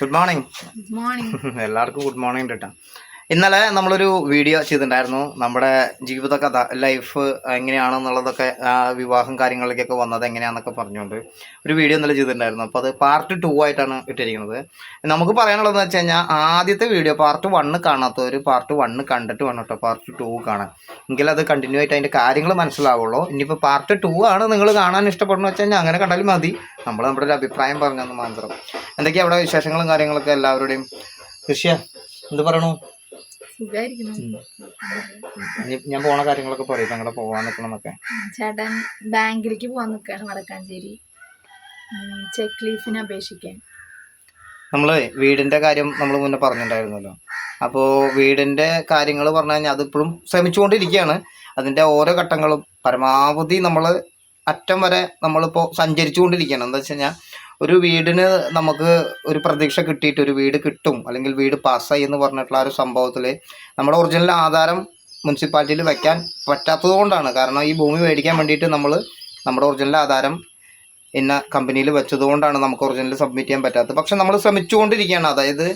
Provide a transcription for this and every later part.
Good morning good morning എല്ലാവർക്കും good morning കേട്ടോ ഇന്നലെ നമ്മളൊരു വീഡിയോ ചെയ്തിട്ടുണ്ടായിരുന്നു. നമ്മുടെ ജീവിത കഥ ലൈഫ് എങ്ങനെയാണെന്നുള്ളതൊക്കെ വിവാഹം കാര്യങ്ങളിലേക്കൊക്കെ വന്നത് എങ്ങനെയാണെന്നൊക്കെ പറഞ്ഞുകൊണ്ട് ഒരു വീഡിയോ ഇന്നലെ ചെയ്തിട്ടുണ്ടായിരുന്നു. അപ്പോൾ അത് പാർട്ട് ടു ആയിട്ടാണ് ഇട്ടിരിക്കുന്നത്. നമുക്ക് പറയാനുള്ളതെന്ന് വെച്ച് കഴിഞ്ഞാൽ ആദ്യത്തെ വീഡിയോ പാർട്ട് വണ്ണ് കാണാത്തവർ പാർട്ട് വണ്ണ് കണ്ടിട്ട് വേണം കേട്ടോ പാർട്ട് ടു കാണാൻ. എങ്കിൽ അത് കണ്ടിന്യൂ ആയിട്ട് അതിന്റെ കാര്യങ്ങൾ മനസ്സിലാവുള്ളൂ. ഇനിയിപ്പോൾ പാർട്ട് ടു ആണ് നിങ്ങൾ കാണാൻ ഇഷ്ടപ്പെടുന്ന വെച്ച് കഴിഞ്ഞാൽ അങ്ങനെ കണ്ടാലും മതി. നമ്മൾ നമ്മുടെ ഒരു അഭിപ്രായം പറഞ്ഞെന്ന് മാത്രം. എന്തൊക്കെയാണ് അവിടെ വിശേഷങ്ങളും കാര്യങ്ങളൊക്കെ എല്ലാവരുടെയും? കൃഷിയ എന്ത് പറയണു? ഞാൻ പോണ കാര്യങ്ങളൊക്കെ പറയും. ഞങ്ങളെ പോവാൻ നിൽക്കണമെന്നൊക്കെ ചേട്ടൻ ബാങ്കിലേക്ക് പോവാൻ നിൽക്കുകയാണ് വടക്കാഞ്ചേരി. ചെക്ക് ലീഫിന് അപേക്ഷിക്കാൻ. നമ്മൾ വീടിന്റെ കാര്യം നമ്മൾ മുന്നേ പറഞ്ഞിട്ടുണ്ടായിരുന്നല്ലോ അപ്പോ വീടിന്റെ കാര്യങ്ങൾ പറഞ്ഞു കഴിഞ്ഞാൽ അതിപ്പോഴും ശ്രമിച്ചുകൊണ്ടിരിക്കുകയാണ് അതിന്റെ ഓരോ ഘട്ടങ്ങളും പരമാവധി നമ്മൾ അറ്റം വരെ നമ്മളിപ്പോൾ സഞ്ചരിച്ചുകൊണ്ടിരിക്കുകയാണ് എന്താ വെച്ച് കഴിഞ്ഞാൽ ഒരു വീടിന് നമുക്ക് ഒരു പ്രതീക്ഷ കിട്ടിയിട്ട് ഒരു വീട് കിട്ടും അല്ലെങ്കിൽ വീട് പാസ്സായി എന്ന് പറഞ്ഞിട്ടുള്ള ഒരു സംഭവത്തിൽ നമ്മുടെ ഒറിജിനൽ ആധാരം മുനിസിപ്പാലിറ്റിയിൽ വയ്ക്കാൻ പറ്റാത്തത് കൊണ്ടാണ്. കാരണം ഈ ഭൂമി മേടിക്കാൻ വേണ്ടിയിട്ട് നമ്മൾ നമ്മുടെ ഒറിജിനൽ ആധാരം ഇന്ന കമ്പനിയിൽ വെച്ചതുകൊണ്ടാണ് നമുക്ക് ഒറിജിനൽ സബ്മിറ്റ് ചെയ്യാൻ പറ്റാത്തത്. പക്ഷെ നമ്മൾ ശ്രമിച്ചുകൊണ്ടിരിക്കുകയാണ്. അതായത്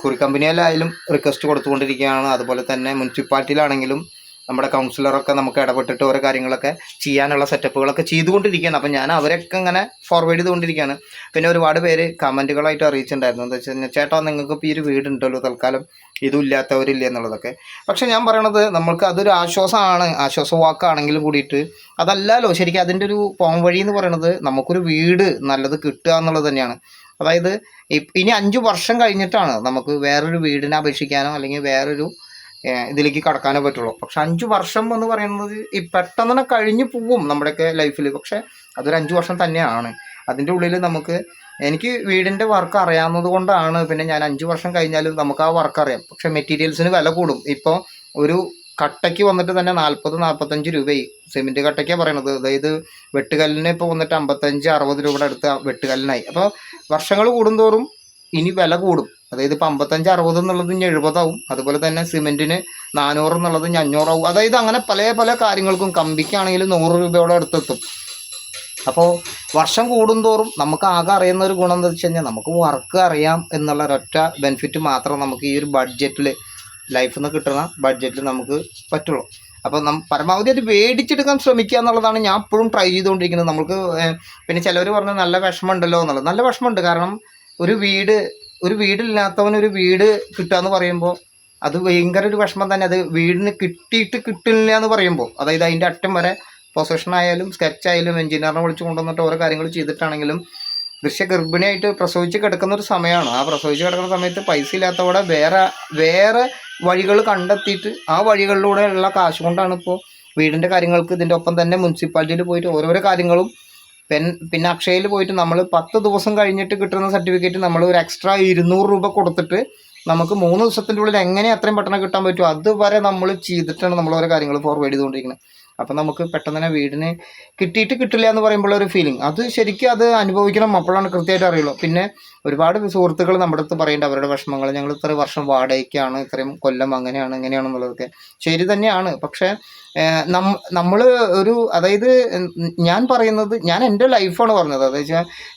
കുറി കമ്പനിയിലായാലും റിക്വസ്റ്റ് കൊടുത്തുകൊണ്ടിരിക്കുകയാണ്. അതുപോലെ തന്നെ മുനിസിപ്പാലിറ്റിയിലാണെങ്കിലും നമ്മുടെ കൗൺസിലറൊക്കെ നമുക്ക് ഇടപെട്ടിട്ട് ഓരോ കാര്യങ്ങളൊക്കെ ചെയ്യാനുള്ള സെറ്റപ്പുകളൊക്കെ ചെയ്തുകൊണ്ടിരിക്കുകയാണ്. അപ്പം ഞാൻ അവരൊക്കെ ഇങ്ങനെ ഫോർവേഡ് ചെയ്തുകൊണ്ടിരിക്കുകയാണ്. പിന്നെ ഒരുപാട് പേര് കമന്റുകളായിട്ട് അറിയിച്ചിട്ടുണ്ടായിരുന്നു. എന്താ വെച്ച് ചേട്ടാ നിങ്ങൾക്ക് ഇപ്പോൾ ഈ ഒരു വീടുണ്ടല്ലോ തൽക്കാലം ഇതും ഇല്ലാത്തവരില്ല എന്നുള്ളതൊക്കെ. പക്ഷേ ഞാൻ പറയണത് നമ്മൾക്ക് അതൊരു ആശ്വാസമാണ്. ആശ്വാസ വാക്കാണെങ്കിലും കൂടിയിട്ട് അതല്ലല്ലോ ശരിക്കും അതിന്റെ ഒരു പോം വഴി എന്ന് പറയുന്നത് നമുക്കൊരു വീട് നല്ലത് കിട്ടുക എന്നുള്ളത് തന്നെയാണ്. അതായത് ഇനി അഞ്ച് വർഷം കഴിഞ്ഞിട്ടാണ് നമുക്ക് വേറൊരു വീടിനെ അപേക്ഷിക്കാനോ അല്ലെങ്കിൽ വേറൊരു ഇതിലേക്ക് കടക്കാനേ പറ്റുള്ളൂ. പക്ഷെ അഞ്ച് വർഷം എന്ന് പറയുന്നത് ഈ പെട്ടെന്ന് തന്നെ കഴിഞ്ഞു പോവും നമ്മുടെയൊക്കെ ലൈഫിൽ പക്ഷെ അതൊരു അഞ്ച് വർഷം തന്നെയാണ്. അതിന്റെ ഉള്ളിൽ നമുക്ക് എനിക്ക് വീടിന്റെ വർക്ക് അറിയാവുന്നത് കൊണ്ടാണ് പിന്നെ ഞാൻ അഞ്ച് വർഷം കഴിഞ്ഞാലും നമുക്ക് ആ വർക്ക് അറിയാം. പക്ഷെ മെറ്റീരിയൽസിന് വില കൂടും. ഇപ്പോൾ ഒരു കട്ടയ്ക്ക് വന്നിട്ട് തന്നെ നാൽപ്പത് നാൽപ്പത്തഞ്ച് രൂപയായി. സിമെന്റ് കട്ടയ്ക്കാണ് പറയണത്. അതായത് വെട്ടുകല്ലിന് ഇപ്പോൾ വന്നിട്ട് അമ്പത്തഞ്ച് അറുപത് രൂപയുടെ അടുത്ത് വെട്ടുകല്ലിനായി. അപ്പോൾ വർഷങ്ങൾ കൂടുന്തോറും ഇനി വില കൂടും. അതായത് ഇപ്പം അമ്പത്തഞ്ച് അറുപത് എന്നുള്ളത് ഇനി എഴുപതാവും. അതുപോലെ തന്നെ സിമെന്റിന് നാനൂറ് എന്നുള്ളത് ഇനി അഞ്ഞൂറാവും. അതായത് അങ്ങനെ പല പല കാര്യങ്ങൾക്കും കമ്പിക്കാണെങ്കിൽ നൂറ് രൂപയോടെ അടുത്തെത്തും. അപ്പോൾ വർഷം കൂടുന്തോറും നമുക്ക് ആകെ അറിയുന്ന ഒരു ഗുണം എന്താ വെച്ച് കഴിഞ്ഞാൽ നമുക്ക് വർക്ക് അറിയാം എന്നുള്ള ഒരൊറ്റ ബെനിഫിറ്റ് മാത്രം നമുക്ക് ഈ ഒരു ബഡ്ജറ്റിൽ ലൈഫിൽ നിന്ന് കിട്ടുന്ന ബഡ്ജറ്റിൽ നമുക്ക് പറ്റുള്ളൂ. അപ്പോൾ നം പരമാവധി അത് മേടിച്ചെടുക്കാൻ ശ്രമിക്കുക എന്നുള്ളതാണ് ഞാൻ എപ്പോഴും ട്രൈ ചെയ്തുകൊണ്ടിരിക്കുന്നത്. നമുക്ക് പിന്നെ ചിലവർ പറഞ്ഞ നല്ല വിഷമമുണ്ടല്ലോ എന്നുള്ളത്. നല്ല വിഷമമുണ്ട് കാരണം ഒരു വീട് ഒരു വീടില്ലാത്തവന് ഒരു വീട് കിട്ടുക എന്ന് പറയുമ്പോൾ അത് ഭയങ്കര ഒരു വിഷമം തന്നെ. അത് വീടിന് കിട്ടിയിട്ട് കിട്ടില്ല എന്ന് പറയുമ്പോൾ അതായത് അതിന്റെ അറ്റം വരെ പൊസഷൻ ആയാലും സ്കെച്ച് ആയാലും എഞ്ചിനീയറിനെ വിളിച്ച് കൊണ്ടുവന്നിട്ട് ഓരോ കാര്യങ്ങൾ ചെയ്തിട്ടാണെങ്കിലും ദൃശ്യ ഗർഭിണിയായിട്ട് പ്രസവിച്ച് കിടക്കുന്ന ഒരു സമയമാണ് ആ പ്രസവിച്ച് കിടക്കുന്ന സമയത്ത് പൈസ ഇല്ലാത്തവിടെ വേറെ വേറെ വഴികൾ കണ്ടെത്തിയിട്ട് ആ വഴികളിലൂടെയുള്ള കാശ് കൊണ്ടാണ് ഇപ്പോൾ വീടിന്റെ കാര്യങ്ങൾക്ക് ഇതിന്റെ ഒപ്പം തന്നെ മുനിസിപ്പാലിറ്റിയിൽ പോയിട്ട് ഓരോരോ കാര്യങ്ങളും പെൻ പിന്നെ അക്ഷയയിൽ പോയിട്ട് നമ്മൾ പത്ത് ദിവസം കഴിഞ്ഞിട്ട് കിട്ടുന്ന സർട്ടിഫിക്കറ്റ് നമ്മൾ ഒരു എക്സ്ട്രാ ഇരുന്നൂറ് രൂപ കൊടുത്തിട്ട് നമുക്ക് മൂന്ന് ദിവസത്തിന്റെ ഉള്ളിൽ എങ്ങനെ അത്രയും പെട്ടെന്ന് കിട്ടാൻ പറ്റുമോ അതുവരെ നമ്മൾ ചെയ്തിട്ടാണ് നമ്മൾ ഓരോ കാര്യങ്ങൾ ഫോർവേഡ് ചെയ്തുകൊണ്ടിരിക്കുന്നത്. അപ്പം നമുക്ക് പെട്ടെന്ന് തന്നെ വീടിന് കിട്ടിയിട്ട് കിട്ടില്ല എന്ന് പറയുമ്പോൾ ഒരു ഫീലിംഗ് അത് ശരിക്കും അത് അനുഭവിക്കണം അപ്പോഴാണ് കൃത്യമായിട്ട് അറിയുള്ളൂ. പിന്നെ ഒരുപാട് സുഹൃത്തുക്കൾ നമ്മുടെ അടുത്ത് പറയേണ്ട അവരുടെ വിഷമങ്ങൾ ഞങ്ങൾ ഇത്ര വർഷം വാടകയ്ക്കാണ് ഇത്രയും കൊല്ലം അങ്ങനെയാണ് ഇങ്ങനെയാണെന്നുള്ളതൊക്കെ. ശരി തന്നെയാണ്. പക്ഷേ നമ്മൾ ഒരു അതായത് ഞാൻ പറയുന്നത് ഞാൻ എന്റെ ലൈഫാണ് പറഞ്ഞത്. അതായത്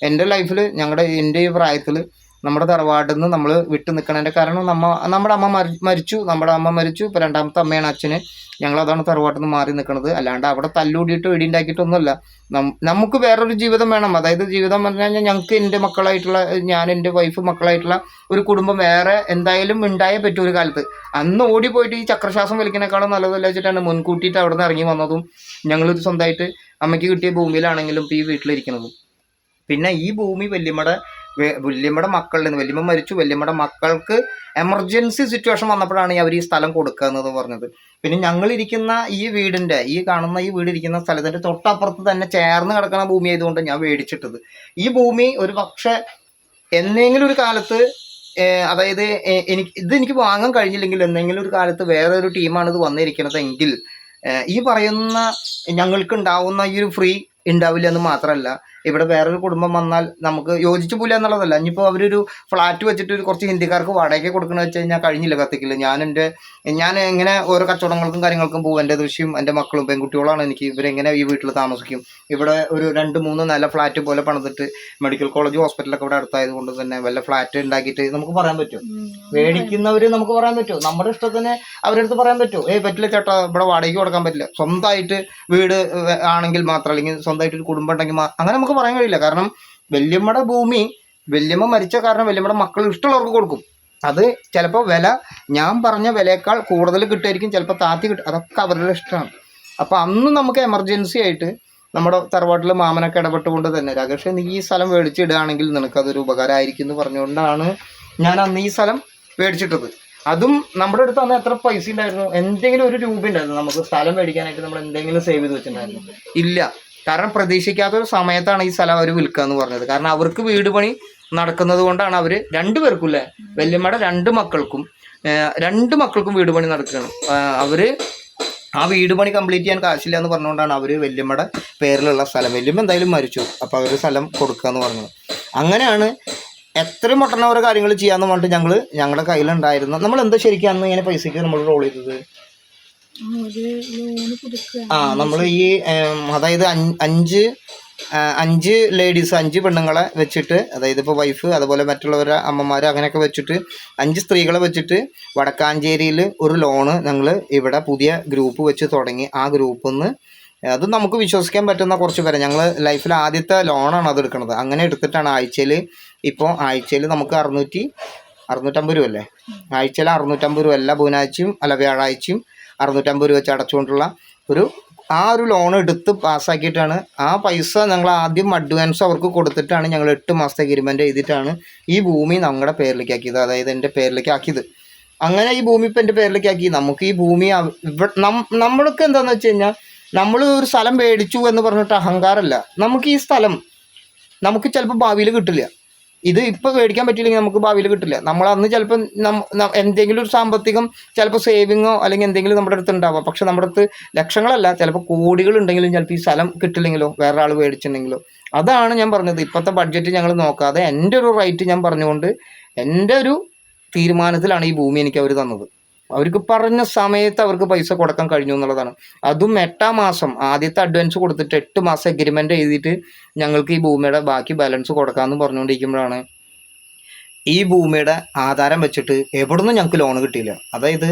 എന്റെ ലൈഫിൽ ഞങ്ങളുടെ എന്റെ ഈ പ്രായത്തിൽ നമ്മുടെ തറവാട്ടിൽ നിന്ന് നമ്മൾ വിട്ടു നിൽക്കണതിന്റെ കാരണം നമ്മ നമ്മുടെ അമ്മ മരി മരിച്ചു. നമ്മുടെ അമ്മ മരിച്ചു. ഇപ്പോൾ രണ്ടാമത്തെ അമ്മയാണ് അച്ഛന്. ഞങ്ങൾ അതാണ് തറവാട്ടിൽ നിന്ന് മാറി നിൽക്കുന്നത് അല്ലാണ്ട് അവിടെ തല്ലൂടിയിട്ട് ഇടിയുണ്ടാക്കിയിട്ടൊന്നുമല്ല നമുക്ക് വേറൊരു ജീവിതം വേണം. അതായത് ജീവിതം പറഞ്ഞു കഴിഞ്ഞാൽ ഞങ്ങൾക്ക് എന്റെ മക്കളായിട്ടുള്ള ഞാൻ എന്റെ വൈഫ് മക്കളായിട്ടുള്ള ഒരു കുടുംബം വേറെ എന്തായാലും ഉണ്ടായേ പറ്റൂ ഒരു കാലത്ത്. അന്ന് ഓടിപ്പോയിട്ട് ഈ ചക്രശ്വാസം വലിക്കുന്നേക്കാളും നല്ലതല്ല വെച്ചിട്ടാണ് മുൻകൂട്ടിയിട്ട് അവിടെ നിന്ന് ഇറങ്ങി വന്നതും ഞങ്ങളിത് സ്വന്തമായിട്ട് അമ്മയ്ക്ക് കിട്ടിയ ഭൂമിയിലാണെങ്കിലും ഇപ്പോൾ ഈ വീട്ടിലിരിക്കുന്നതും പിന്നെ ഈ ഭൂമി വല്യമ്മയുടെ വല്യമ്മയുടെ മക്കളിൽ വല്യമ്മ മരിച്ചു വല്യമ്മയുടെ മക്കൾക്ക് എമർജൻസി സിറ്റുവേഷൻ വന്നപ്പോഴാണ് അവർ ഈ സ്ഥലം കൊടുക്കുക പറഞ്ഞത്. പിന്നെ ഞങ്ങളിരിക്കുന്ന ഈ വീടിന്റെ ഈ കാണുന്ന ഈ വീട് ഇരിക്കുന്ന സ്ഥലത്തിന്റെ തൊട്ടപ്പുറത്ത് തന്നെ ചേർന്ന് കിടക്കുന്ന ഭൂമി ആയതുകൊണ്ട് ഞാൻ മേടിച്ചിട്ടത്. ഈ ഭൂമി ഒരു പക്ഷേ എന്നെങ്കിലും ഒരു കാലത്ത് അതായത് എനിക്ക് ഇത് എനിക്ക് വാങ്ങാൻ കഴിഞ്ഞില്ലെങ്കിൽ എന്തെങ്കിലും ഒരു കാലത്ത് വേറെ ഒരു ടീമാണ് ഇത് വന്നിരിക്കുന്നത് എങ്കിൽ ഈ പറയുന്ന ഞങ്ങൾക്ക് ഉണ്ടാവുന്ന ഈ ഒരു ഫ്രീ ഉണ്ടാവില്ല എന്ന് മാത്രമല്ല ഇവിടെ വേറൊരു കുടുംബം വന്നാൽ നമുക്ക് യോജിച്ചു പോയില്ല എന്നുള്ളതല്ല. ഇനിയിപ്പോൾ അവരൊരു ഫ്ലാറ്റ് വെച്ചിട്ട് ഒരു കുറച്ച് ഹിന്ദിക്കാർക്ക് വാടകയ്ക്ക് കൊടുക്കണമെന്ന് വെച്ച് കഴിഞ്ഞാൽ കഴിഞ്ഞില്ല കത്തിക്കില്ല ഞാൻ എന്റെ ഞാൻ എങ്ങനെ ഓരോ കച്ചവടങ്ങൾക്കും കാര്യങ്ങൾക്കും പോകും. എന്റെ ദൃശ്യം എന്റെ മക്കളും പെൺകുട്ടികളാണ് എനിക്ക് ഇവരെങ്ങനെ ഈ വീട്ടിൽ താമസിക്കും. ഇവിടെ ഒരു രണ്ട് മൂന്ന് നല്ല ഫ്ലാറ്റ് പോലെ പണിതിട്ട് മെഡിക്കൽ കോളേജ് ഹോസ്പിറ്റലൊക്കെ ഇവിടെ അടുത്തായത് കൊണ്ട് തന്നെ വല്ല ഫ്ലാറ്റ് ഉണ്ടാക്കിയിട്ട് നമുക്ക് പറയാൻ പറ്റും. മേടിക്കുന്നവർ നമുക്ക് പറയാൻ പറ്റും. നമ്മുടെ ഇഷ്ടത്തിന് അവരുടെ അടുത്ത് പറയാൻ പറ്റും. ഏയ് പറ്റില്ല ചേട്ടാ ഇവിടെ വാടകയ്ക്ക് കൊടുക്കാൻ പറ്റില്ല. സ്വന്തമായിട്ട് വീട് ആണെങ്കിൽ മാത്രം അല്ലെങ്കിൽ സ്വന്തമായിട്ട് ഒരു കുടുംബം ഉണ്ടെങ്കിൽ അങ്ങനെ നമുക്ക് പറയാൻ കഴിയില്ല. കാരണം വല്യമ്മയുടെ ഭൂമി വല്യമ്മ മരിച്ച കാരണം വല്യമ്മയുടെ മക്കൾ ഇഷ്ടമുള്ളവർക്ക് കൊടുക്കും. അത് ചിലപ്പോൾ വില ഞാൻ പറഞ്ഞ വിലയേക്കാൾ കൂടുതൽ കിട്ടുമായിരിക്കും. ചിലപ്പോൾ താത്തി കിട്ടും. അതൊക്കെ അവരുടെ ഇഷ്ടമാണ്. അപ്പോൾ അന്ന് നമുക്ക് എമർജൻസി ആയിട്ട് നമ്മുടെ തറവാട്ടിൽ മാമനൊക്കെ ഇടപെട്ടുകൊണ്ട് തന്നെ രാകേഷ് നീ ഈ സ്ഥലം മേടിച്ചിടുകയാണെങ്കിൽ നിനക്കതൊരു ഉപകാരമായിരിക്കും എന്ന് പറഞ്ഞുകൊണ്ടാണ് ഞാൻ അന്ന് ഈ സ്ഥലം മേടിച്ചിട്ടത്. അതും നമ്മുടെ അടുത്ത് അന്ന് എത്ര പൈസ ഉണ്ടായിരുന്നു? എന്തെങ്കിലും ഒരു രൂപ ഉണ്ടായിരുന്നു. നമുക്ക് സ്ഥലം മേടിക്കാനായിട്ട് നമ്മൾ എന്തെങ്കിലും സേവ് ചെയ്ത് വെച്ചിട്ടുണ്ടായിരുന്നു. ഇല്ല. കാരണം പ്രതീക്ഷിക്കാത്ത ഒരു സമയത്താണ് ഈ സ്ഥലം അവർ വിൽക്കുക എന്ന് പറഞ്ഞത്. കാരണം അവർക്ക് വീട് പണി നടക്കുന്നത് കൊണ്ടാണ് അവർ രണ്ടുപേർക്കും അല്ലേ വല്യമ്മയുടെ രണ്ട് മക്കൾക്കും രണ്ട് മക്കൾക്കും വീട് പണി നടക്കുകയാണ് അവർ ആ വീട് പണി കംപ്ലീറ്റ് ചെയ്യാൻ കാശില്ല എന്ന് പറഞ്ഞുകൊണ്ടാണ് അവർ വല്യമ്മയുടെ പേരിലുള്ള സ്ഥലം. വല്യമ്മ എന്തായാലും മരിച്ചു. അപ്പോൾ അവർ സ്ഥലം കൊടുക്കുക എന്ന് പറഞ്ഞത് അങ്ങനെയാണ് എത്ര പെട്ടെന്ന് ഓരോ കാര്യങ്ങൾ ചെയ്യാമെന്ന് പറഞ്ഞിട്ട് ഞങ്ങൾ ഞങ്ങളുടെ കയ്യിലുണ്ടായിരുന്നു നമ്മൾ എന്താ ശരിക്കും അന്ന് ഇങ്ങനെ പൈസയ്ക്ക് നമ്മൾ റോൾ ചെയ്തത്? ആ, നമ്മൾ ഈ അതായത് അഞ്ച് അഞ്ച് ലേഡീസ് അഞ്ച് പെണ്ണുങ്ങളെ വെച്ചിട്ട് അതായത് ഇപ്പോൾ വൈഫ് അതുപോലെ മറ്റുള്ളവരെ അമ്മമാർ അങ്ങനെയൊക്കെ വെച്ചിട്ട് അഞ്ച് സ്ത്രീകളെ വെച്ചിട്ട് വടക്കാഞ്ചേരിയിൽ ഒരു ലോണ് ഞങ്ങൾ ഇവിടെ പുതിയ ഗ്രൂപ്പ് വെച്ച് തുടങ്ങി. ആ ഗ്രൂപ്പിൽ നിന്ന് അത് നമുക്ക് വിശ്വസിക്കാൻ പറ്റുന്ന കുറച്ച് പേരെ ഞങ്ങൾ ലൈഫിൽ ആദ്യത്തെ ലോണാണ് അത് എടുക്കുന്നത് അങ്ങനെ എടുത്തിട്ടാണ് ആഴ്ചയിൽ ഇപ്പോൾ ആഴ്ചയിൽ നമുക്ക് അറുന്നൂറ്റി അറുന്നൂറ്റമ്പത് രൂപ അല്ലേ? ആഴ്ചയിൽ അറുന്നൂറ്റമ്പത് രൂപ എല്ലാ ബുധനാഴ്ചയും അല്ല വ്യാഴാഴ്ചയും അറുന്നൂറ്റമ്പത് രൂപ വെച്ച് അടച്ചുകൊണ്ടുള്ള ഒരു ആ ഒരു ലോൺ എടുത്ത് പാസ്സാക്കിയിട്ടാണ് ആ പൈസ ഞങ്ങൾ ആദ്യം അഡ്വാൻസ് അവർക്ക് കൊടുത്തിട്ടാണ് ഞങ്ങൾ എട്ട് മാസത്തെ അഗ്രിമെന്റ് ചെയ്തിട്ടാണ് ഈ ഭൂമി ഞങ്ങളുടെ പേരിലേക്ക് ആക്കിയത്. അതായത് എന്റെ പേരിലേക്ക് ആക്കിയത്. അങ്ങനെ ഈ ഭൂമി ഇപ്പം എന്റെ പേരിലേക്ക് ആക്കി. നമുക്ക് ഈ ഭൂമി നമ്മൾക്ക് എന്താണെന്ന് വെച്ച് കഴിഞ്ഞാൽ നമ്മൾ ഒരു സ്ഥലം മേടിച്ചു എന്ന് പറഞ്ഞിട്ട് അഹങ്കാരമല്ല. നമുക്ക് ഈ സ്ഥലം നമുക്ക് ചിലപ്പോൾ ഭാവിയിൽ കിട്ടില്ല. ഇത് ഇപ്പോൾ മേടിക്കാൻ പറ്റില്ലെങ്കിൽ നമുക്ക് ഭാവിയിൽ കിട്ടില്ല. നമ്മൾ അന്ന് ചിലപ്പോൾ എന്തെങ്കിലും ഒരു സാമ്പത്തികം ചിലപ്പോൾ സേവിങ്ങോ അല്ലെങ്കിൽ എന്തെങ്കിലും നമ്മുടെ അടുത്ത് ഉണ്ടാവാം. പക്ഷെ നമ്മുടെ അടുത്ത് ലക്ഷങ്ങളല്ല ചിലപ്പോൾ കോടികൾ ഉണ്ടെങ്കിലും ചിലപ്പോൾ ഈ സ്ഥലം കിട്ടില്ലെങ്കിലോ വേറെ ആൾ മേടിച്ചിട്ടുണ്ടെങ്കിലോ. അതാണ് ഞാൻ പറഞ്ഞത്. ഇപ്പോഴത്തെ ബഡ്ജറ്റ് ഞങ്ങൾ നോക്കാതെ എന്റെ ഒരു റൈറ്റ് ഞാൻ പറഞ്ഞുകൊണ്ട് എന്റെ ഒരു തീരുമാനത്തിലാണ് ഈ ഭൂമി എനിക്ക് അവർ തന്നത്. അവർക്ക് പറഞ്ഞ സമയത്ത് അവർക്ക് പൈസ കൊടുക്കാൻ കഴിഞ്ഞു എന്നുള്ളതാണ്. അതും എട്ടാം മാസം. ആദ്യത്തെ അഡ്വാൻസ് കൊടുത്തിട്ട് എട്ട് മാസം എഗ്രിമെന്റ് എഴുതിയിട്ട് ഞങ്ങൾക്ക് ഈ ഭൂമിയുടെ ബാക്കി ബാലൻസ് കൊടുക്കാമെന്ന് പറഞ്ഞുകൊണ്ടിരിക്കുമ്പോഴാണ് ഈ ഭൂമിയുടെ ആധാരം വെച്ചിട്ട് എവിടുന്നും ഞങ്ങൾക്ക് ലോൺ കിട്ടിയില്ല. അതായത്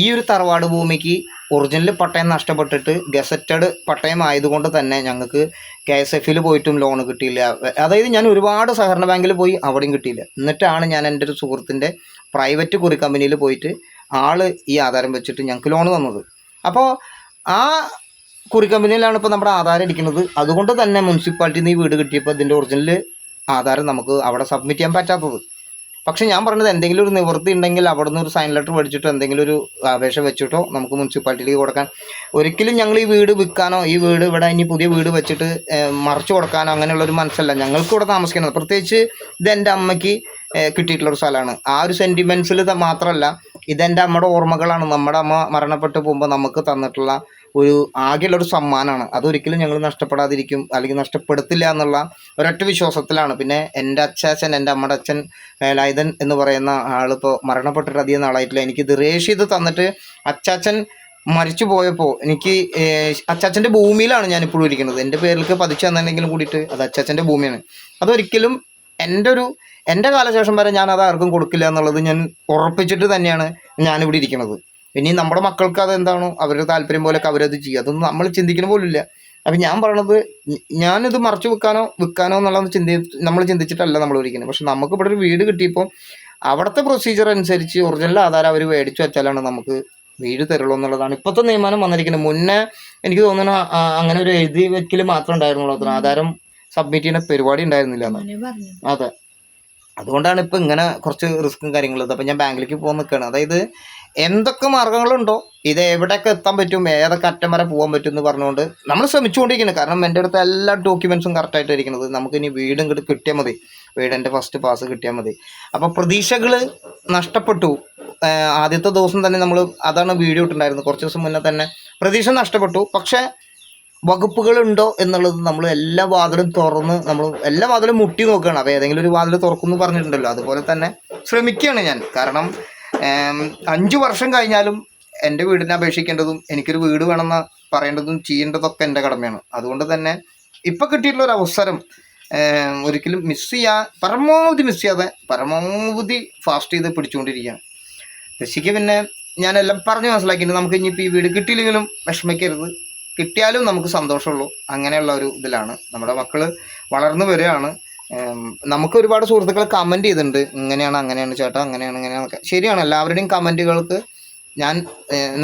ഈ ഒരു തറവാട് ഭൂമിക്ക് ഒറിജിനൽ പട്ടയം നഷ്ടപ്പെട്ടിട്ട് ഗസറ്റഡ് പട്ടയം ആയതുകൊണ്ട് തന്നെ ഞങ്ങൾക്ക് കെ എസ് എഫിൽ പോയിട്ടും ലോൺ കിട്ടിയില്ല. അതായത് ഞാൻ ഒരുപാട് സഹകരണ ബാങ്കിൽ പോയി അവിടെയും കിട്ടിയില്ല. എന്നിട്ടാണ് ഞാൻ എന്റെ ഒരു സുഹൃത്തിന്റെ പ്രൈവറ്റ് കുറി കമ്പനിയിൽ പോയിട്ട് ആൾ ഈ ആധാരം വെച്ചിട്ട് ഞങ്ങൾക്ക് ലോൺ തന്നത്. അപ്പോൾ ആ കുറി കമ്പനിയിലാണ് ഇപ്പോൾ നമ്മുടെ ആധാരം ഇരിക്കുന്നത്. അതുകൊണ്ട് തന്നെ മുനിസിപ്പാലിറ്റിയിൽ നിന്ന് ഈ വീട് കിട്ടിയപ്പോൾ ഇതിന്റെ ഒറിജിനൽ ആധാരം നമുക്ക് അവിടെ സബ്മിറ്റ് ചെയ്യാൻ പറ്റാത്തത്. പക്ഷേ ഞാൻ പറഞ്ഞത് എന്തെങ്കിലും ഒരു നിവൃത്തി ഉണ്ടെങ്കിൽ അവിടെ നിന്ന് ഒരു സൈൻ ലെറ്റർ മേടിച്ചിട്ടോ എന്തെങ്കിലും ഒരു അപേക്ഷ വെച്ചിട്ടോ നമുക്ക് മുനിസിപ്പാലിറ്റിയിലേക്ക് കൊടുക്കാൻ. ഒരിക്കലും ഞങ്ങൾ ഈ വീട് വിൽക്കാനോ ഈ വീട് ഇവിടെ ഇനി പുതിയ വീട് വെച്ചിട്ട് മറച്ചു കൊടുക്കാനോ അങ്ങനെയുള്ളൊരു മനസ്സല്ല. ഞങ്ങൾക്ക് ഇവിടെ താമസിക്കുന്നത് പ്രത്യേകിച്ച് ഇത് എന്റെ അമ്മയ്ക്ക് കിട്ടിയിട്ടുള്ള ഒരു സ്ഥലമാണ്. ആ ഒരു സെന്റിമെൻസിൽ മാത്രമല്ല ഇതെന്റെ അമ്മയുടെ ഓർമ്മകളാണ്. നമ്മുടെ അമ്മ മരണപ്പെട്ടു പോകുമ്പോൾ നമുക്ക് തന്നിട്ടുള്ള ഒരു ആകെയുള്ള ഒരു സമ്മാനമാണ് അതൊരിക്കലും ഞങ്ങൾ നഷ്ടപ്പെടാതിരിക്കും അല്ലെങ്കിൽ നഷ്ടപ്പെടുത്തില്ല എന്നുള്ള ഒരൊറ്റ വിശ്വാസത്തിലാണ്. പിന്നെ എന്റെ അച്ചാച്ചൻ എന്റെ അമ്മയുടെ അച്ഛൻ വേലായുധൻ എന്ന് പറയുന്ന ആളിപ്പോൾ മരണപ്പെട്ടിട്ട് അധികം നാളായിട്ടില്ല. എനിക്ക് ഇത് റേഷ് ചെയ്ത് തന്നിട്ട് അച്ചാച്ചൻ മരിച്ചു പോയപ്പോൾ എനിക്ക് അച്ചാച്ചന്റെ ഭൂമിയിലാണ് ഞാനിപ്പോഴും ഇരിക്കുന്നത്. എന്റെ പേരിലേക്ക് പതിച്ചു തന്നിട്ടുണ്ടെങ്കിലും കൂടിയിട്ട് അത് അച്ചാച്ചന്റെ ഭൂമിയാണ്. അതൊരിക്കലും എന്റെ ഒരു എന്റെ കാലശേഷം വരെ ഞാൻ അത് ആർക്കും കൊടുക്കില്ല എന്നുള്ളത് ഞാൻ ഉറപ്പിച്ചിട്ട് തന്നെയാണ് ഞാൻ ഞാനിവിടെ ഇരിക്കുന്നത്. ഇനി നമ്മുടെ മക്കൾക്ക് അത് എന്താണോ? അവരുടെ താല്പര്യം പോലെയൊക്കെ അവരത് ചെയ്യുക അതൊന്നും നമ്മൾ ചിന്തിക്കുന്ന പോലില്ല അപ്പം ഞാൻ പറയണത് ഞാനിത് മറച്ചു വെക്കാനോ വിൽക്കാനോ എന്നുള്ളത് ചിന്തി നമ്മൾ ചിന്തിച്ചിട്ടല്ല നമ്മൾ ഇരിക്കുന്നത്. പക്ഷെ നമുക്ക് ഇവിടെ ഒരു വീട് കിട്ടിയപ്പോൾ അവിടുത്തെ പ്രൊസീജിയർ അനുസരിച്ച് ഒറിജിനൽ ആധാരം അവർ മേടിച്ചു വെച്ചാലാണ് നമുക്ക് വീട് തരുള്ളൂ എന്നുള്ളതാണ് ഇപ്പോഴത്തെ നിയമനം വന്നിരിക്കുന്നത്. മുന്നേ എനിക്ക് തോന്നുന്നു അങ്ങനെ ഒരു എഴുതി വെക്കൽ മാത്രമേ ഉണ്ടായിരുന്നുള്ളൂ. ആധാരം സബ്മിറ്റ് ചെയ്യുന്ന പരിപാടി ഉണ്ടായിരുന്നില്ല അതെ. അതുകൊണ്ടാണ് ഇപ്പം ഇങ്ങനെ കുറച്ച് റിസ്ക്കും കാര്യങ്ങളും അപ്പം ഞാൻ ബാങ്കിലേക്ക് പോകാൻ നിൽക്കുകയാണ് അതായത് എന്തൊക്കെ മാർഗങ്ങളുണ്ടോ ഇത് എവിടെയൊക്കെ എത്താൻ പറ്റും ഏതൊക്കെ അറ്റം വരെ പോകാൻ പറ്റും എന്ന് പറഞ്ഞുകൊണ്ട് നമ്മൾ ശ്രമിച്ചുകൊണ്ടിരിക്കുന്നത് കാരണം എന്റെ അടുത്ത് എല്ലാ ഡോക്യുമെൻസും കറക്റ്റായിട്ട് ഇരിക്കുന്നത്. നമുക്ക് ഇനി വീടും ഇങ്ങോട്ട് കിട്ടിയാൽ മതി. വീടിന്റെ ഫസ്റ്റ് പാസ് കിട്ടിയാൽ മതി. അപ്പോൾ പ്രതീക്ഷകൾ നഷ്ടപ്പെട്ടു. ആദ്യത്തെ ദിവസം തന്നെ നമ്മൾ അതാണ് വീഡിയോ ഇട്ടുണ്ടായിരുന്നത് കുറച്ച് ദിവസം മുന്നേ തന്നെ പ്രതീക്ഷ നഷ്ടപ്പെട്ടു. പക്ഷേ വകുപ്പുകളുണ്ടോ എന്നുള്ളത് നമ്മൾ എല്ലാ വാതിലും തുറന്ന് നമ്മൾ എല്ലാ വാതിലും മുട്ടി നോക്കുകയാണ്. അപ്പോൾ ഏതെങ്കിലും ഒരു വാതിൽ തുറക്കുമെന്ന് പറഞ്ഞിട്ടുണ്ടല്ലോ. അതുപോലെ തന്നെ ശ്രമിക്കുകയാണ് ഞാൻ. കാരണം അഞ്ച് വർഷം കഴിഞ്ഞാലും എന്റെ വീടിനെ അപേക്ഷിക്കേണ്ടതും എനിക്കൊരു വീട് വേണമെന്ന് പറയേണ്ടതും ചെയ്യേണ്ടതൊക്കെ എന്റെ കടമയാണ്. അതുകൊണ്ട് തന്നെ ഇപ്പം കിട്ടിയിട്ടുള്ള ഒരു അവസരം ഒരിക്കലും മിസ് ചെയ്യാ പരമാവധി മിസ് ചെയ്യാതെ പരമാവധി ഫാസ്റ്റ് ചെയ്ത് പിടിച്ചുകൊണ്ടിരിക്കുകയാണ്. ഋഷിക്ക് പിന്നെ ഞാനെല്ലാം പറഞ്ഞു മനസ്സിലാക്കിയിട്ടുണ്ട്. നമുക്ക് ഇനിയിപ്പോൾ ഈ വീട് കിട്ടിയില്ലെങ്കിലും വിഷമിക്കരുത്. കിട്ടിയാലും നമുക്ക് സന്തോഷമുള്ളൂ. അങ്ങനെയുള്ള ഒരു ഇതിലാണ്. നമ്മുടെ മക്കൾ വളർന്നു വരികയാണ്. നമുക്ക് ഒരുപാട് സുഹൃത്തുക്കൾ കമന്റ് ചെയ്തിട്ടുണ്ട്. ഇങ്ങനെയാണ് അങ്ങനെയാണ് ചേട്ടാ അങ്ങനെയാണ് ഇങ്ങനെയാണൊക്കെ ശരിയാണ്. എല്ലാവരുടെയും കമന്റുകൾക്ക് ഞാൻ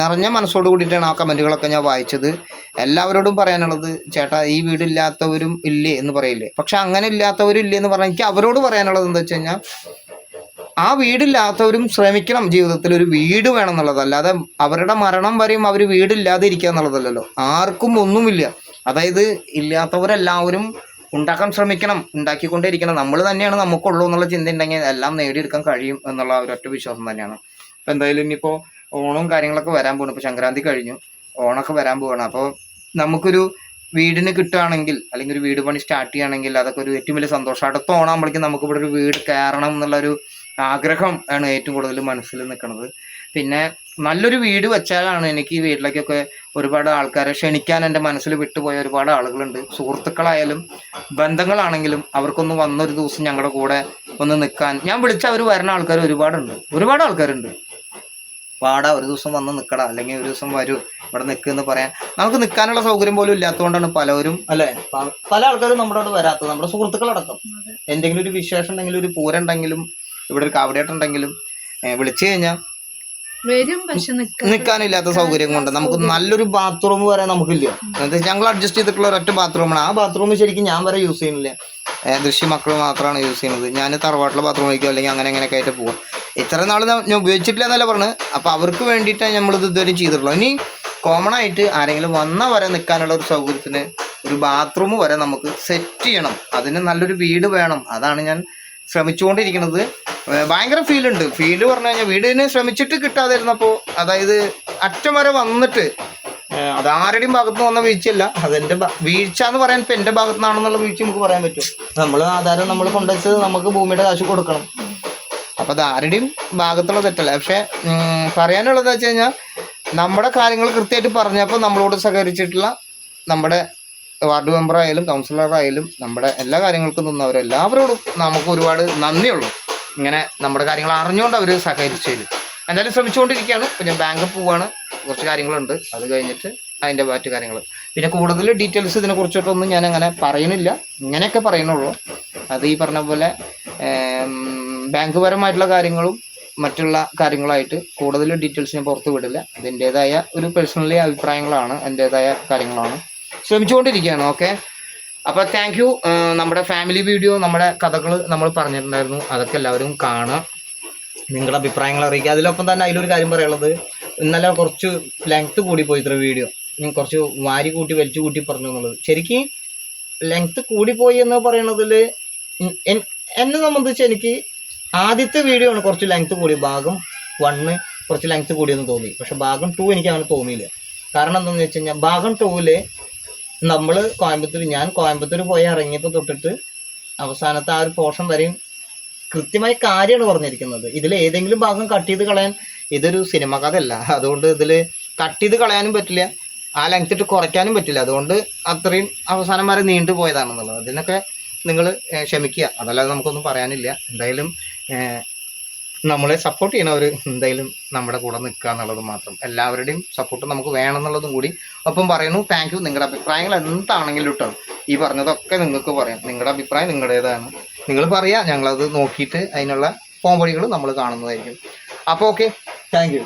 നിറഞ്ഞ മനസ്സോട് കൂടിയിട്ടാണ് ആ കമന്റുകളൊക്കെ ഞാൻ വായിച്ചത്. എല്ലാവരോടും പറയാനുള്ളത് ചേട്ടാ ഈ വീടില്ലാത്തവരും ഇല്ലേ എന്ന് പറയില്ലേ? പക്ഷെ അങ്ങനെ ഇല്ലാത്തവരും ഇല്ലേ എന്ന് പറഞ്ഞാൽ എനിക്ക് അവരോട് പറയാനുള്ളത് എന്താ വെച്ച് കഴിഞ്ഞാൽ ആ വീടില്ലാത്തവരും ശ്രമിക്കണം ജീവിതത്തിൽ ഒരു വീട് വേണം എന്നുള്ളത് അല്ലാതെ അവരുടെ മരണം വരെയും അവർ വീടില്ലാതെ ഇരിക്കുക ആർക്കും ഒന്നുമില്ല. അതായത് ഇല്ലാത്തവരെല്ലാവരും ഉണ്ടാക്കാൻ ശ്രമിക്കണം ഉണ്ടാക്കിക്കൊണ്ടേയിരിക്കണം. നമ്മൾ തന്നെയാണ് നമുക്കുള്ളൂ എന്നുള്ള ചിന്ത ഉണ്ടെങ്കിൽ എല്ലാം നേടിയെടുക്കാൻ കഴിയും എന്നുള്ള ഒരൊറ്റ വിശ്വാസം തന്നെയാണ്. അപ്പം എന്തായാലും ഇനിയിപ്പോൾ ഓണവും കാര്യങ്ങളൊക്കെ വരാൻ പോകണം ഇപ്പോൾ സംക്രാന്തി കഴിഞ്ഞു. ഓണമൊക്കെ വരാൻ പോവാണ്. അപ്പോൾ നമുക്കൊരു വീടിന് കിട്ടുകയാണെങ്കിൽ അല്ലെങ്കിൽ ഒരു വീട് പണി സ്റ്റാർട്ട് ചെയ്യുകയാണെങ്കിൽ അതൊക്കെ ഒരു ഏറ്റവും വലിയ സന്തോഷം. അടുത്ത ഓണാകുമ്പോഴേക്കും നമുക്ക് ഇവിടെ ഒരു വീട് കയറണം എന്നുള്ളൊരു ആഗ്രഹം ആണ് ഏറ്റവും കൂടുതൽ മനസ്സിൽ നിൽക്കുന്നത് പിന്നെ നല്ലൊരു വീട് വെച്ചാലാണ് എനിക്ക് ഈ വീട്ടിലേക്കൊക്കെ ഒരുപാട് ആൾക്കാരെ ക്ഷണിക്കാൻ എന്റെ മനസ്സിൽ വിട്ടുപോയ ഒരുപാട് ആളുകളുണ്ട്. സുഹൃത്തുക്കളായാലും ബന്ധങ്ങളാണെങ്കിലും അവർക്കൊന്ന് വന്നൊരു ദിവസം ഞങ്ങളുടെ കൂടെ ഒന്ന് നിൽക്കാൻ. ഞാൻ വിളിച്ച അവർ വരുന്ന ആൾക്കാർ ഒരുപാടുണ്ട്. ഒരുപാട് ആൾക്കാരുണ്ട്. വാടാ ഒരു ദിവസം വന്ന് നിൽക്കടാ അല്ലെങ്കിൽ ഒരു ദിവസം വരൂ ഇവിടെ നിൽക്കുമെന്ന് പറയാം നമുക്ക് നിൽക്കാനുള്ള സൗകര്യം പോലും ഇല്ലാത്തതുകൊണ്ടാണ് പലവരും അല്ലേ? പല ആൾക്കാരും നമ്മുടെ അവിടെ വരാത്തത്. നമ്മുടെ സുഹൃത്തുക്കളടക്കം. എന്തെങ്കിലും ഒരു വിശേഷം ഉണ്ടെങ്കിലും ഒരു പൂരം ഉണ്ടെങ്കിലും ഇവിടെ ഒരു കാവടിയായിട്ടുണ്ടെങ്കിലും വിളിച്ചു കഴിഞ്ഞാൽ വരും പക്ഷെ നിൽക്കാനില്ലാത്ത സൗകര്യം കൊണ്ട് നമുക്ക് നല്ലൊരു ബാത്റൂം വരെ നമുക്കില്ല. എന്താ ഞങ്ങൾ അഡ്ജസ്റ്റ് ചെയ്തിട്ടുള്ള ഒരൊറ്റ ബാത്റൂമാണ് ആ ബാത്റൂം ശരിക്കും ഞാൻ വരെ യൂസ് ചെയ്യുന്നില്ല. ദൃശ്യ മക്കൾ മാത്രമാണ് യൂസ് ചെയ്യുന്നത്. ഞാൻ തറവാട്ടിലെ ബാത്റൂം വയ്ക്കും അല്ലെങ്കിൽ അങ്ങനെ അങ്ങനെയൊക്കെ ആയിട്ട് പോകും ഇത്ര നാൾ ഞാൻ ഉപയോഗിച്ചിട്ടില്ല എന്നല്ല പറഞ്ഞത് അപ്പോൾ അവർക്ക് വേണ്ടിയിട്ടാണ് നമ്മളിത് ഇതുവരെ ചെയ്തിട്ടുള്ളത്. ഇനി കോമൺ ആയിട്ട് ആരെങ്കിലും വന്ന വരെ നിൽക്കാനുള്ള ഒരു സൗകര്യത്തിന് ഒരു ബാത്റൂം വരെ നമുക്ക് സെറ്റ് ചെയ്യണം. അതിന് നല്ലൊരു വീട് വേണം. അതാണ് ഞാൻ ശ്രമിച്ചുകൊണ്ടിരിക്കുന്നത്. ഭയങ്കര ഫീൽ ഉണ്ട് ഫീൽ പറഞ്ഞു കഴിഞ്ഞാൽ വീടിന് ശ്രമിച്ചിട്ട് കിട്ടാതിരുന്നപ്പോൾ അതായത് അറ്റം വരെ വന്നിട്ട് അത് ആരുടെയും ഭാഗത്ത് വന്ന വീഴ്ചയല്ല അതെന്റെ വീഴ്ച എന്ന് പറയാൻ ഇപ്പം എന്റെ ഭാഗത്തു നിന്നാണെന്നുള്ള വീഴ്ച നമുക്ക് പറയാൻ പറ്റും. നമ്മൾ ആധാരം നമ്മൾ കൊണ്ടുവച്ചത് നമുക്ക് ഭൂമിയുടെ കാശ് കൊടുക്കണം. അപ്പം അത് ആരുടെയും ഭാഗത്തുള്ള തെറ്റല്ല. പക്ഷെ പറയാനുള്ളത് വെച്ച് കഴിഞ്ഞാൽ നമ്മുടെ കാര്യങ്ങൾ കൃത്യമായിട്ട് പറഞ്ഞപ്പോൾ നമ്മളോട് സഹകരിച്ചിട്ടുള്ള നമ്മുടെ വാർഡ് മെമ്പർ ആയാലും കൗൺസിലർ ആയാലും നമ്മുടെ എല്ലാ കാര്യങ്ങൾക്കും നിന്നവരും എല്ലാവരോടും നമുക്ക് ഒരുപാട് നന്ദിയുള്ളൂ. ഇങ്ങനെ നമ്മുടെ കാര്യങ്ങൾ അറിഞ്ഞുകൊണ്ട് അവർ സഹകരിച്ചതിൽ എന്തായാലും ശ്രമിച്ചുകൊണ്ടിരിക്കുകയാണ്. ഞാൻ ബാങ്കിൽ പോവുകയാണ് കുറച്ച് കാര്യങ്ങളുണ്ട്. അത് കഴിഞ്ഞിട്ട് അതിന്റെ മറ്റു കാര്യങ്ങൾ പിന്നെ കൂടുതൽ ഡീറ്റെയിൽസ് ഇതിനെ കുറിച്ചിട്ടൊന്നും ഞാൻ അങ്ങനെ പറയുന്നില്ല. ഇങ്ങനെയൊക്കെ പറയുന്നുള്ളൂ. അത് ഈ പറഞ്ഞ പോലെ ബാങ്ക് പരമായിട്ടുള്ള കാര്യങ്ങളും മറ്റുള്ള കാര്യങ്ങളായിട്ട് കൂടുതൽ ഡീറ്റെയിൽസ് ഞാൻ പുറത്ത് വിടില്ല. അതിന്റേതായ ഒരു പേഴ്സണലി അഭിപ്രായങ്ങളാണ് എന്റേതായ കാര്യങ്ങളാണ്. ശ്രമിച്ചുകൊണ്ടിരിക്കുകയാണ്. ഓക്കെ അപ്പോൾ താങ്ക് യു നമ്മുടെ ഫാമിലി വീഡിയോ നമ്മുടെ കഥകൾ നമ്മൾ പറഞ്ഞിട്ടുണ്ടായിരുന്നു. അതൊക്കെ എല്ലാവരും കാണുക. നിങ്ങളുടെ അഭിപ്രായങ്ങൾ അറിയിക്കുക. അതിലൊപ്പം തന്നെ അതിലൊരു കാര്യം പറയാനുള്ളത്. ഇന്നലെ കുറച്ച് ലെങ്ത്ത് കൂടി പോയി ഇത്ര വീഡിയോ ഞാൻ കുറച്ച് വാരി കൂട്ടി വലിച്ചു കൂട്ടി പറഞ്ഞു എന്നുള്ളത്. ശരിക്കും ലെങ്ത് കൂടിപ്പോയി എന്ന് പറയണതിൽ എന്നെ സംബന്ധിച്ച് എനിക്ക് ആദ്യത്തെ വീഡിയോ ആണ് കുറച്ച് ലെങ്ത്ത് കൂടി ഭാഗം വണ്ണ് കുറച്ച് ലെങ്ത്ത് കൂടിയെന്ന് തോന്നി. പക്ഷെ ഭാഗം ടു എനിക്ക് അങ്ങനെ തോന്നിയില്ല. കാരണം എന്താണെന്ന് വെച്ച് കഴിഞ്ഞാൽ ഭാഗം ടൂവിൽ നമ്മൾ കോയമ്പത്തൂർ ഞാൻ കോയമ്പത്തൂർ പോയി ഇറങ്ങിയപ്പോൾ തൊട്ടിട്ട് അവസാനത്തെ ആ ഒരു പോർഷൻ വരെയും കൃത്യമായ കാര്യമാണ് പറഞ്ഞിരിക്കുന്നത്. ഇതിൽ ഏതെങ്കിലും ഭാഗം കട്ട് ചെയ്ത് കളയാൻ ഇതൊരു സിനിമ കഥയല്ല. അതുകൊണ്ട് ഇതിൽ കട്ട് ചെയ്ത് കളയാനും പറ്റില്ല. ആ ലെങ്ത് ഇട്ട് കുറയ്ക്കാനും പറ്റില്ല. അതുകൊണ്ട് അത്രയും അവസാനം വരെ നീണ്ടു പോയതാണെന്നുള്ളത്. അതിനൊക്കെ നിങ്ങൾ ക്ഷമിക്കുക. അതല്ലാതെ നമുക്കൊന്നും പറയാനില്ല. എന്തായാലും നമ്മളെ സപ്പോർട്ട് ചെയ്യണവർ എന്തായാലും നമ്മുടെ കൂടെ നിൽക്കുക എന്നുള്ളത് മാത്രം. എല്ലാവരുടെയും സപ്പോർട്ട് നമുക്ക് വേണം എന്നുള്ളതും കൂടി ഒപ്പം പറയുന്നു. താങ്ക് യു നിങ്ങളുടെ അഭിപ്രായങ്ങൾ എന്താണെങ്കിലും ഇട്ടോ. ഈ പറഞ്ഞതൊക്കെ നിങ്ങൾക്ക് പറയാം. നിങ്ങളുടെ അഭിപ്രായം നിങ്ങളുടേതാണ്. നിങ്ങൾ പറയുക ഞങ്ങളത് നോക്കിയിട്ട് അതിനുള്ള പോംവഴികൾ നമ്മൾ കാണുന്നതായിരിക്കും. അപ്പോൾ ഓക്കെ താങ്ക് യു